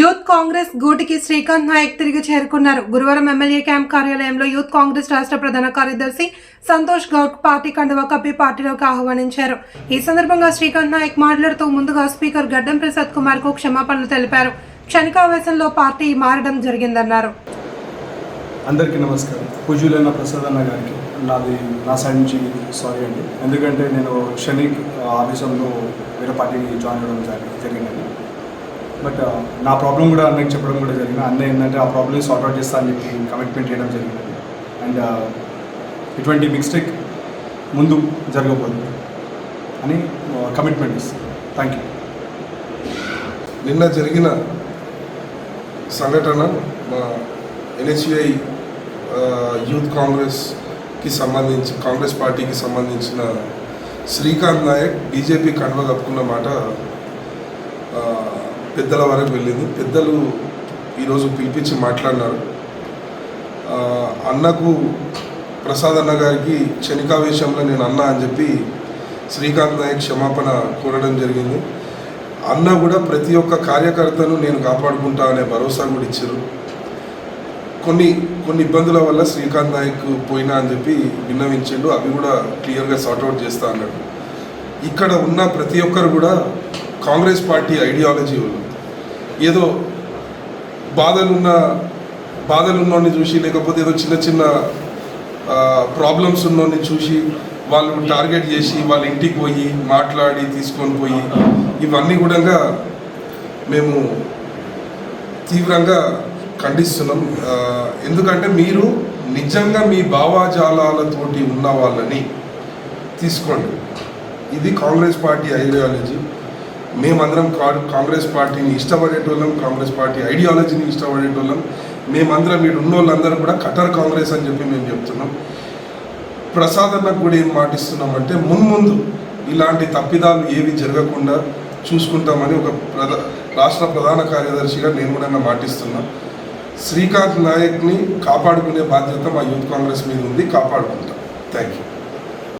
Youth Congress గూటికి శ్రీకాంత్ నాయక్ తిరిగి చేరుకున్నారు. గురువారం ఎమ్మెల్యే క్యాంప్ కార్యాలయంలో యూత్ కాంగ్రెస్ రాష్ట్ర ప్రధాన కార్యదర్శి సంతోష్ గౌడ్ పార్టీ కండువ కప్పి పార్టీలోకి ఆహ్వానించారు. ఈ సందర్భంగా శ్రీకాంత్ నాయక్ మాట్లాడుతూ ముందుగా స్పీకర్ గడ్డం ప్రసాద్ కుమార్కు క్షమాపణలు తెలిపారు. క్షణికావేశంలో పార్టీ మారడం జరిగిందన్నారు. అందరికీ నమస్కారం. పూజలైన ప్రసాద్ అన్న గారికి నాది నా సైడ్ నుంచి సారీ అండి. ఎందుకంటే నేను శని ఆవేశంలో వేరే పార్టీకి జాయిన్ అవ్వడం జరిగిందండి. బట్ uh, నా ప్రాబ్లం కూడా అన్నకి చెప్పడం కూడా జరిగింది. అన్న ఏంటంటే ఆ ప్రాబ్లమ్ సార్ట్ అవుట్ చేస్తా అని చెప్పి కమిట్మెంట్ చేయడం జరిగింది. అండ్ uh, ఇటువంటి మిస్టేక్ ముందు జరగబోదు అని uh, కమిట్మెంట్ ఇస్తాను. థ్యాంక్ యూ నిన్న జరిగిన సంఘటన మా ఎన్హెచ్ఐ యూత్ కాంగ్రెస్కి సంబంధించి కాంగ్రెస్ పార్టీకి సంబంధించిన శ్రీకాంత్ నాయక్ బీజేపీ కండువ కప్పుకున్న మాట పెద్దల వరకు వెళ్ళింది. పెద్దలు ఈరోజు పిలిపించి మాట్లాడినారు. అన్నకు ప్రసాద్ అన్న గారికి క్షణికావేశంలో నేను అన్నా అని చెప్పి శ్రీకాంత్ నాయక్ క్షమాపణ కోరడం జరిగింది. అన్న కూడా ప్రతి ఒక్క కార్యకర్తను నేను కాపాడుకుంటా అనే భరోసా కూడా ఇచ్చారు. కొన్ని కొన్ని ఇబ్బందుల వల్ల శ్రీకాంత్ నాయక్ పోయినా అని చెప్పి విన్నవించిండు. అవి కూడా క్లియర్గా సార్ట్అవుట్ చేస్తా అన్నాడు. ఇక్కడ ఉన్న ప్రతి ఒక్కరు కూడా కాంగ్రెస్ పార్టీ ఐడియాలజీ వాళ్ళు. ఏదో బాధలున్న బాధలున్నోని చూసి లేకపోతే ఏదో చిన్న చిన్న ప్రాబ్లమ్స్ ఉన్నోని చూసి వాళ్ళు టార్గెట్ చేసి వాళ్ళ ఇంటికి పోయి మాట్లాడి తీసుకొని పోయి ఇవన్నీ కూడా మేము తీవ్రంగా ఖండిస్తున్నాం. ఎందుకంటే మీరు నిజంగా మీ భావాజాలాలతోటి ఉన్న వాళ్ళని తీసుకోండి. ఇది కాంగ్రెస్ పార్టీ ఐడియాలజీ. మేమందరం కా- కాంగ్రెస్ పార్టీని ఇష్టపడేటోళ్ళం కాంగ్రెస్ పార్టీ ఐడియాలజీని ఇష్టపడేటోళ్ళం. మేమందరం మీరు ఉన్న వాళ్ళందరూ కూడా కటర్ కాంగ్రెస్ అని చెప్పి మేము చెప్తున్నాం. ప్రసాద్ అన్న కూడా ఏం మాటిస్తున్నామంటే మున్ముందు ఇలాంటి తప్పిదాలు ఏవి జరగకుండా చూసుకుంటామని ఒక ప్రధా రాష్ట్ర ప్రధాన కార్యదర్శిగా నేను కూడా మాటిస్తున్నాను శ్రీకాంత్ నాయక్ని కాపాడుకునే బాధ్యత మా యూత్ కాంగ్రెస్ మీద ఉంది కాపాడుకుంటాం. Thank you